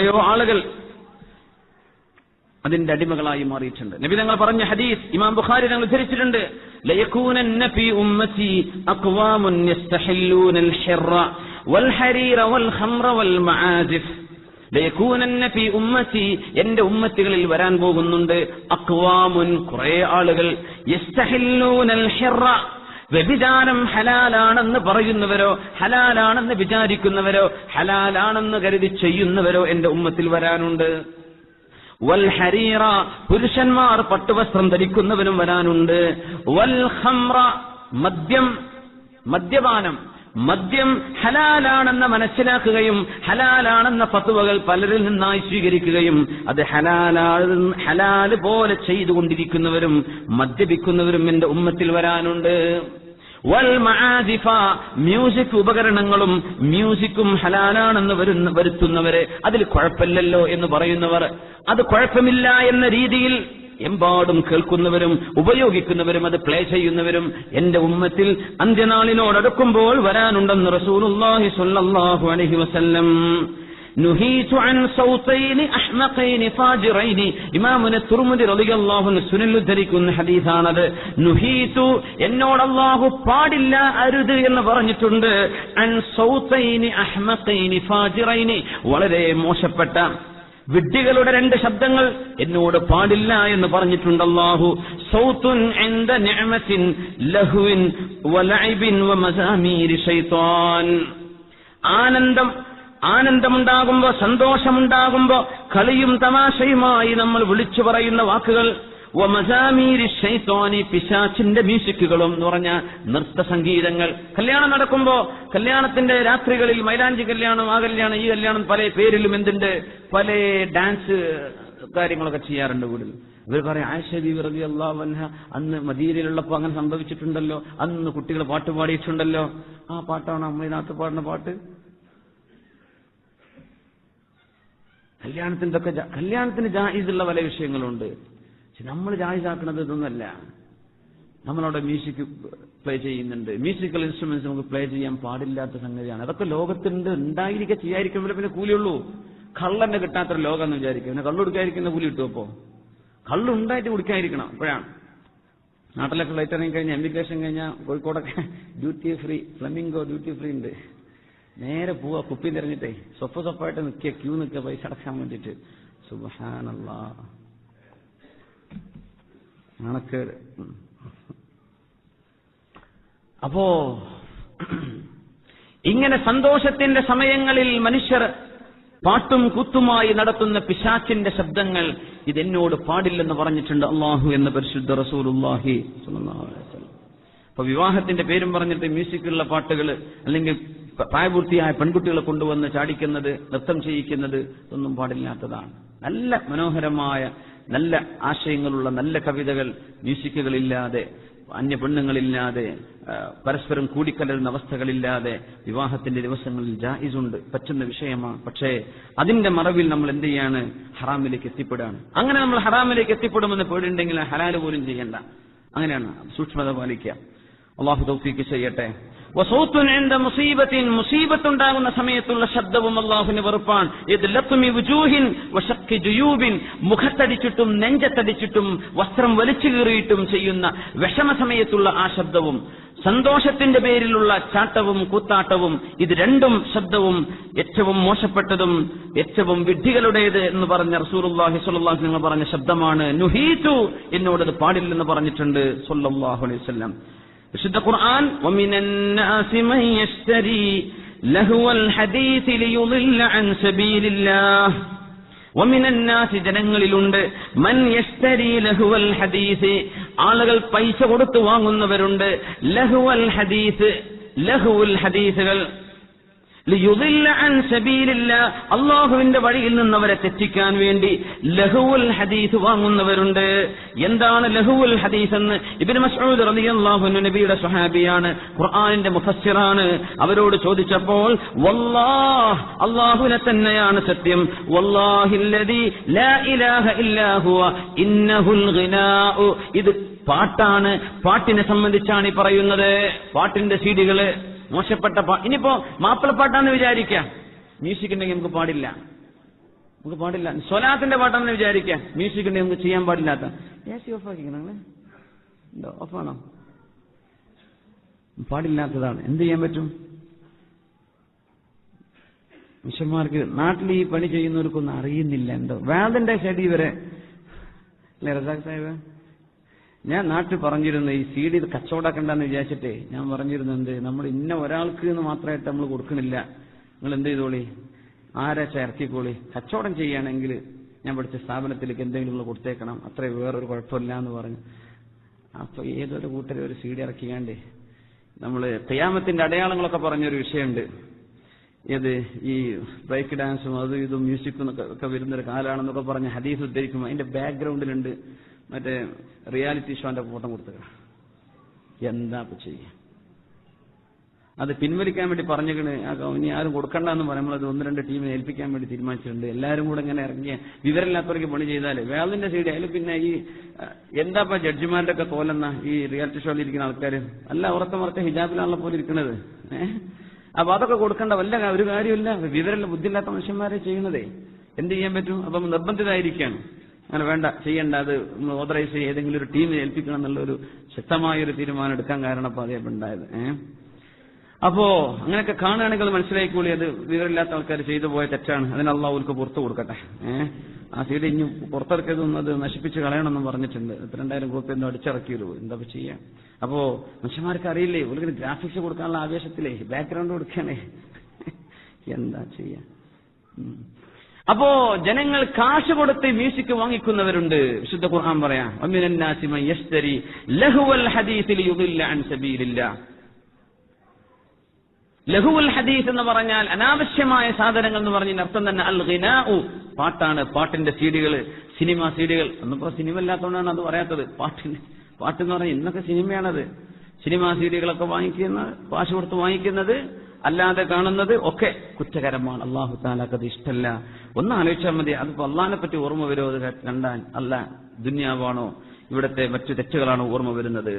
എത്രയോ ആളുകൾ അതിന്റെ അടിമകളായി മാറിയിട്ടുണ്ട്. നബി തങ്ങൾ പറഞ്ഞ ഹദീസ് ഇമാം ബുഖാരി തങ്ങൾ ഉദ്ധരിച്ചിട്ടുണ്ട്. എന്റെ ഉമ്മത്തികളിൽ വരാൻ പോകുന്നുണ്ട്. അക്വാമുൻ കുറെ ആളുകൾ വ്യഭിചാരം ഹലാലാണെന്ന് പറയുന്നവരോ ഹലാലാണെന്ന് വിചാരിക്കുന്നവരോ ഹലാലാണെന്ന് കരുതി ചെയ്യുന്നവരോ എന്റെ ഉമ്മത്തിൽ വരാനുണ്ട്. വൽ ഹരീറ പുരുഷന്മാർ പട്ടുവസ്ത്രം ധരിക്കുന്നവനും വരാനുണ്ട്. വൽ ഹംറ മദ്യം മദ്യപാനം. മദ്യം ഹലാലാണെന്ന് മനസ്സിലാക്കുകയും ഹലാലാണെന്ന ഫത്തുവകൾ പലരിൽ നിന്നായി സ്വീകരിക്കുകയും അത് ഹലാലാ ഹലാൽ പോലെ ചെയ്തുകൊണ്ടിരിക്കുന്നവരും മദ്യപിക്കുന്നവരും എന്റെ ഉമ്മത്തിൽ വരാനുണ്ട്. വൽ മആദിഫ മ്യൂസിക് ഉപകരണങ്ങളും മ്യൂസിക്കും ഹലാലാണെന്ന് വരുന്ന വരുത്തുന്നവരെ അതിൽ കുഴപ്പമില്ലല്ലോ എന്ന് പറയുന്നവർ. അത് കുഴപ്പമില്ല എന്ന രീതിയിൽ എമ്പാടും കേൾക്കുന്നവരും ഉപയോഗിക്കുന്നവരും അത് പ്ലേ ചെയ്യുന്നവരും എന്റെ ഉമ്മത്തിൽ അന്ത്യനാളിനോടടുക്കുമ്പോൾ വരാനുണ്ടെന്ന് റസൂലുള്ളാഹി സ്വല്ലല്ലാഹു അലൈഹി വസല്ലം ഇമാമുന അൻഹു സുനൽ ഉദ്ധരിക്കുന്ന ഹദീസാണത് നുഹീതു എന്നോട് അല്ലാഹു പാടില്ല അരുത് എന്ന് പറഞ്ഞിട്ടുണ്ട്. അൻ സൗതൈനി അഹ്മഖൈനി ഫാജിറൈനി വളരെ മോശപ്പെട്ട വിഡ്ഢികളുടെ രണ്ട് ശബ്ദങ്ങൾ എന്നോട് പാടില്ല എന്ന് പറഞ്ഞിട്ടുണ്ട് അല്ലാഹു. സൗത്തുൻ എന്റെ നിഅമത്തിൻ ലഹുവിൻ ശൈത്താൻ ആനന്ദം ആനന്ദമുണ്ടാകുമ്പോ സന്തോഷമുണ്ടാകുമ്പോ കളിയും തമാശയുമായി നമ്മൾ വിളിച്ചു പറയുന്ന വാക്കുകൾ പിശാച്ചിന്റെ മ്യൂസിക്കുകളും എന്ന് പറഞ്ഞ നൃത്ത സംഗീതങ്ങൾ കല്യാണം നടക്കുമ്പോ കല്യാണത്തിന്റെ രാത്രികളിൽ മൈലാഞ്ചി കല്യാണം ആ കല്യാണം ഈ കല്യാണം പല പേരിലും എന്തുണ്ട്? പല ഡാൻസ് കാര്യങ്ങളൊക്കെ ചെയ്യാറുണ്ട് വീട്ടിൽ ഇവർ പറയും ആയിഷബി വെറുതെ അള്ളാഹ് അന്ന് മദീരയിലുള്ളപ്പോ അങ്ങനെ സംഭവിച്ചിട്ടുണ്ടല്ലോ അന്ന് കുട്ടികൾ പാട്ട് പാടിയിട്ടുണ്ടല്ലോ. ആ പാട്ടാണ് അമ്മയിനകത്ത് പാടുന്ന പാട്ട്? കല്യാണത്തിന്റെ കല്യാണത്തിന് ജായിസുള്ള പല വിഷയങ്ങളുണ്ട്. പക്ഷെ നമ്മൾ ജായിസാക്കുന്നത് ഇതൊന്നല്ല നമ്മളവിടെ മ്യൂസിക് പ്ലേ ചെയ്യുന്നുണ്ട്. മ്യൂസിക്കൽ ഇൻസ്ട്രുമെന്റ്സ് നമുക്ക് പ്ലേ ചെയ്യാൻ പാടില്ലാത്ത സംഗതിയാണ്. അതൊക്കെ ലോകത്തുണ്ട് ഉണ്ടായിരിക്കുക ചെയ്യാതിരിക്കുമ്പോൾ പിന്നെ കൂലിയുള്ളൂ. കള്ളന്നെ കിട്ടാത്തൊരു ലോകം എന്ന് വിചാരിക്കും. പിന്നെ കള്ളു കുടിക്കാതിരിക്കുന്ന കൂലി കിട്ടും അപ്പോ കള്ളുണ്ടായിട്ട് കുടിക്കാതിരിക്കണം അപ്പോഴാണ്. നാട്ടിലൊക്കെ ഫ്ലൈറ്റ് ഇറങ്ങി കഴിഞ്ഞാൽ എമിഗ്രേഷൻ കഴിഞ്ഞാൽ കോഴിക്കോടൊക്കെ duty free flamingo duty free ഉണ്ട്. നേരെ പോവാ കുപ്പി തിരഞ്ഞിട്ടേ സ്വപ്പ സ്വപ്പായിട്ട് നിൽക്കുക ക്യൂ നിൽക്കുക പൈസ അടക്കാൻ വേണ്ടിയിട്ട്. സുബാനല്ല അപ്പോ ഇങ്ങനെ സന്തോഷത്തിന്റെ സമയങ്ങളിൽ മനുഷ്യർ പാട്ടും കുത്തുമായി നടത്തുന്ന പിശാച്ചിന്റെ ശബ്ദങ്ങൾ ഇതെന്നോട് പാടില്ലെന്ന് പറഞ്ഞിട്ടുണ്ട് അള്ളാഹു എന്ന പരിശുദ്ധ വസല്ലം. അപ്പൊ വിവാഹത്തിന്റെ പേരും പറഞ്ഞിട്ട് മ്യൂസിക്കുള്ള പാട്ടുകൾ അല്ലെങ്കിൽ പ്രായപൂർത്തിയായ പെൺകുട്ടികളെ കൊണ്ടുവന്ന് ചാടിക്കുന്നത് നൃത്തം ചെയ്യിക്കുന്നത് ഒന്നും പാടില്ലാത്തതാണ്. നല്ല മനോഹരമായ നല്ല ആശയങ്ങളുള്ള നല്ല കവിതകൾ മ്യൂസിക്കുകളില്ലാതെ അന്യ പെണ്ണുങ്ങളില്ലാതെ പരസ്പരം കൂടിക്കലരുന്ന അവസ്ഥകളില്ലാതെ വിവാഹത്തിന്റെ ദിവസങ്ങളിൽ ജായിസുണ്ട്. പറ്റുന്ന വിഷയമാണ്. പക്ഷേ അതിന്റെ മറവിൽ നമ്മൾ എന്ത് ചെയ്യാണ്? ഹറാമിലേക്ക് എത്തിപ്പെടുകയാണ്. അങ്ങനെ നമ്മൾ ഹറാമിലേക്ക് എത്തിപ്പെടുമെന്ന് പേടിയുണ്ടെങ്കിൽ ഹലാൽ പോലും ചെയ്യണ്ട. അങ്ങനെയാണ് സൂക്ഷ്മത പാലിക്കുക. അള്ളാഹു തൗഫീക്ക് ചെയ്യട്ടെ. വസൂത്തുൻ എന്റെ മുസീബത്തിൻ മുസീബത്തുണ്ടാകുന്ന സമയത്തുള്ള ശബ്ദവും അള്ളാഹുവിന് വെറുപ്പാണ്. മുഖത്തടിച്ചിട്ടും നെഞ്ചത്തടിച്ചിട്ടും വസ്ത്രം വലിച്ചു കീറിയിട്ടും ചെയ്യുന്ന വിഷമ സമയത്തുള്ള ആ ശബ്ദവും സന്തോഷത്തിന്റെ പേരിലുള്ള ചാട്ടവും കൂത്താട്ടവും ഇത് രണ്ടും ശബ്ദവും ഏറ്റവും മോശപ്പെട്ടതും ഏറ്റവും വിഡ്ഢികളുടേത് എന്ന് പറഞ്ഞ റസൂലുള്ളാഹി സുല്ലാഹു പറഞ്ഞ ശബ്ദമാണ്. നുഹീറ്റു എന്നോടത് പാടില്ലെന്ന് പറഞ്ഞിട്ടുണ്ട്. സ്വല്ലല്ലാഹു അലൈഹി വസല്ലം. വിശുദ്ധ ഖുർആൻ ജനങ്ങളിലുണ്ട് മൻ യസ്തരി ലഹുവൽ ഹദീസ് ആളുകൾ പൈസ കൊടുത്തു വാങ്ങുന്നവരുണ്ട് ലഹുവൽ ഹദീസ് ലഹുവൽ ഹദീസുകൾ അള്ളാഹുവിന്റെ വഴിയിൽ നിന്ന് അവരെ തെറ്റിക്കാൻ വേണ്ടി ലഹുവുൽ ഹദീസ് വാങ്ങുന്നവരുണ്ട്. എന്താണ് ലഹുവുൽ ഹദീസ് എന്ന്? ഇബിൻ മസൂദ് റളിയല്ലാഹു അള്ളാഹു നബിയുടെ സ്വഹാബിയാണ് ഖുർആാനിന്റെ മുഫസ്സിറാണ്. അവരോട് ചോദിച്ചപ്പോൾ വല്ലാഹ് അള്ളാഹുവിനെ തന്നെയാണ് സത്യം. വല്ലാഹില്ലദി ലാ ഇലാഹ ഇന്നഹുൽ ഗിനാഉ. ഇത് പാട്ടാണ്. പാട്ടിനെ സംബന്ധിച്ചാണ് ഈ പറയുന്നത്. പാട്ടിന്റെ സീഡികൾ. മോശപ്പെട്ട പാ ഇനിയിപ്പോ മാപ്പിളപ്പാട്ടാന്ന് വിചാരിക്കാം. മ്യൂസിക് ഉണ്ടെങ്കിൽ നമുക്ക് പാടില്ല. നമുക്ക് പാടില്ല. സ്വലാത്തിന്റെ പാട്ടാണെന്ന് വിചാരിക്കാം. മ്യൂസിക് ഉണ്ടെങ്കിൽ നമുക്ക് ചെയ്യാൻ പാടില്ലാത്ത. ഓഫാണോ പാടില്ലാത്തതാണ്. എന്ത് ചെയ്യാൻ പറ്റും? മനുഷ്യന്മാർക്ക് നാട്ടിൽ ഈ പണി ചെയ്യുന്നവർക്കൊന്നും അറിയുന്നില്ല എന്തോ. വേദന്റെ ചെടി വരെ. അല്ലേ റസാഖ് സാഹിബ്? ഞാൻ നാട്ടിൽ പറഞ്ഞിരുന്നു ഈ സി ഡി കച്ചവടാക്കണ്ടെന്ന് വിചാരിച്ചിട്ടേ ഞാൻ പറഞ്ഞിരുന്നു എന്ത് നമ്മൾ ഇന്ന ഒരാൾക്ക് എന്ന് മാത്രമായിട്ട് നമ്മൾ കൊടുക്കണില്ല. നിങ്ങൾ എന്ത് ചെയ്തോളി? ആരാ ഇറക്കിക്കോളി കച്ചവടം ചെയ്യുകയാണെങ്കിൽ ഞാൻ പഠിച്ച സ്ഥാപനത്തിലേക്ക് എന്തെങ്കിലും നിങ്ങൾ കൊടുത്തേക്കണം. അത്ര വേറൊരു കുഴപ്പമില്ല എന്ന് പറഞ്ഞു. അപ്പൊ ഏതൊരു കൂട്ടരും ഒരു സി ഡി ഇറക്കിയാണ്ടേ നമ്മൾ തെയ്യാമത്തിന്റെ അടയാളങ്ങളൊക്കെ പറഞ്ഞൊരു വിഷയമുണ്ട്. ഏത് ഈ ബ്രേക്ക് ഡാൻസും അതും ഇതും മ്യൂസിക്കും ഒക്കെ വരുന്നൊരു കാലാണെന്നൊക്കെ പറഞ്ഞ് ഹദീസ് ഉദ്ധരിക്കുമ്പോൾ അതിന്റെ ബാക്ക്ഗ്രൗണ്ടിലുണ്ട് മറ്റേ റിയാലിറ്റി ഷോന്റെ ഫോട്ടോ കൊടുത്തുക എന്താ ഇപ്പൊ അത് പിൻവലിക്കാൻ വേണ്ടി പറഞ്ഞിക്കണ്. ഇനി ആരും കൊടുക്കണ്ട എന്ന് പറയുമ്പോൾ അത് ഒന്ന് രണ്ട് ടീമിനെ ഏൽപ്പിക്കാൻ വേണ്ടി തീരുമാനിച്ചിട്ടുണ്ട്. എല്ലാവരും കൂടെ ഇങ്ങനെ ഇറങ്ങിയ വിവരമില്ലാത്തവർക്ക് പണി ചെയ്താലേ വേളിന്റെ സൈഡ്. അതിൽ പിന്നെ ഈ എന്താ ഇപ്പൊ ജഡ്ജിമാരുടെ ഒക്കെ തോലെന്ന ഈ റിയാലിറ്റി ഷോയിൽ ഇരിക്കുന്ന ആൾക്കാർ അല്ല ഉറത്ത മറച്ച ഹിജാബിലാണല്ലോ പോലെ ഇരിക്കുന്നത് ഏഹ് അപ്പൊ അതൊക്കെ കൊടുക്കേണ്ട. വല്ല ഒരു കാര്യമില്ല വിവരമില്ല. ബുദ്ധിയില്ലാത്ത മനുഷ്യന്മാരെ ചെയ്യുന്നതേ. എന്ത് ചെയ്യാൻ പറ്റും? അപ്പം നിർബന്ധിതമായിരിക്കുകയാണ് അങ്ങനെ വേണ്ട ചെയ്യേണ്ട അത് ഓതറൈസ് ഏതെങ്കിലും ഒരു ടീമിനെ ഏൽപ്പിക്കണം എന്നുള്ള ഒരു ശക്തമായ ഒരു തീരുമാനം എടുക്കാൻ കാരണം അപ്പൊ അതേ ഉണ്ടായത് അപ്പോ അങ്ങനെയൊക്കെ കാണുകയാണെങ്കിൽ അത് മനസ്സിലായിക്കോളി അത് വിവരമില്ലാത്ത ആൾക്കാർ ചെയ്തു പോയ തെറ്റാണ്. അതിന് അള്ളാഹുൽക്ക് പുറത്തു കൊടുക്കട്ടെ ഏഹ് ആ സീഡ് ഇനി പുറത്തിറക്കിയതൊന്നും അത് നശിപ്പിച്ച് കളയണമെന്നും പറഞ്ഞിട്ടുണ്ട്. രണ്ടായിരം ഗ്രൂപ്പ് എന്തോ അടിച്ചിറക്കിയല്ലോ എന്താ ചെയ്യാ? അപ്പോ മനുഷ്യന്മാർക്ക് അറിയില്ലേ ഒരു ഗ്രാഫിക്സ് കൊടുക്കാനുള്ള ആവേശത്തിലേ ബാക്ക്ഗ്രൗണ്ട് കൊടുക്കണേ എന്താ ചെയ്യാ. അപ്പോ ജനങ്ങൾ കാശ് കൊടുത്ത് മ്യൂസിക് വാങ്ങിക്കുന്നവരുണ്ട്. വിശുദ്ധ ഖുർആൻ പറയാം ലഹുവൽ ഹദീസ് എന്ന് പറഞ്ഞാൽ അനാവശ്യമായ സാധനങ്ങൾ എന്ന് പറഞ്ഞ അർത്ഥം തന്നെ അൽ ഗിനാഉ. പാട്ടാണ് പാട്ടിന്റെ സീഡികൾ സിനിമ സീഡികൾ. ഒന്നിപ്പോ സിനിമ ഇല്ലാത്തതുകൊണ്ടാണ് അത് പറയാത്തത്. പാട്ടിന് പാട്ട് എന്ന് പറഞ്ഞാൽ ഇന്നൊക്കെ സിനിമയാണത്. സിനിമ സീഡികളൊക്കെ വാങ്ങിക്കുന്ന കാശ് കൊടുത്ത് വാങ്ങിക്കുന്നത് അല്ലാതെ കാണുന്നത് ഒക്കെ കുറ്റകരമാണ്. അള്ളാഹു താലാക്ക് അത് ഇഷ്ടമല്ല ഒന്ന് ആലോചിച്ചാൽ മതി അതിപ്പോ അള്ളാഹിനെ പറ്റി ഓർമ്മ വരുമോ? അത് കണ്ടാൽ അല്ല ദുന്യാവാണോ? ഇവിടുത്തെ മറ്റു തെറ്റുകളാണോ ഓർമ്മ വരുന്നത്.